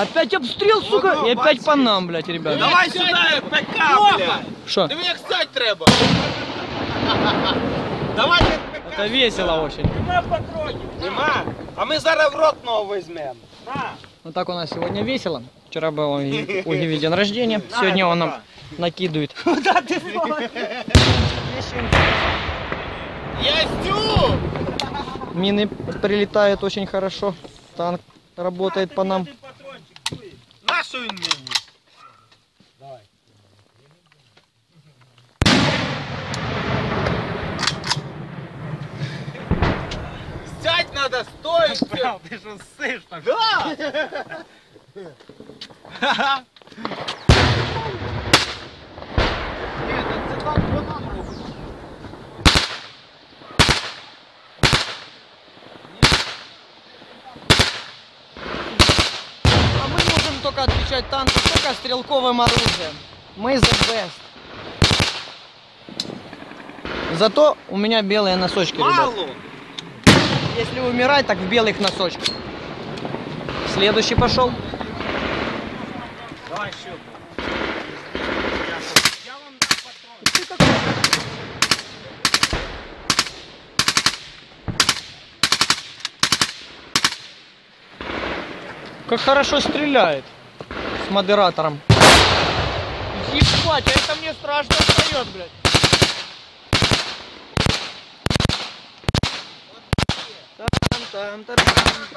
Опять обстрел, сука, и опять по нам, блядь, ребят. Давай сюда, ПК, блядь. Что? Диви, як стать треба. Давай ПК. Это весело очень. Нема. А ми зараз в ротного візьмемо. Вот так у нас сегодня весело. Вчера был у Ги- у Гиви день рождения. Сегодня он нам накидывает. Ястю! Мины прилетают очень хорошо. Танк работает по нам. Він мені? Сядь надо, стой! Ти що сиш так? Да! отвечать танку только стрелковым оружием. Мы the best. Зато у меня белые носочки, ребят. Мало! Если умирать, так в белых носочках. Следующий пошел. Давай ще. Я вам Как хорошо стреляет модератором. Ебать, а это мне страшно встает, блядь. Там-там-там-там.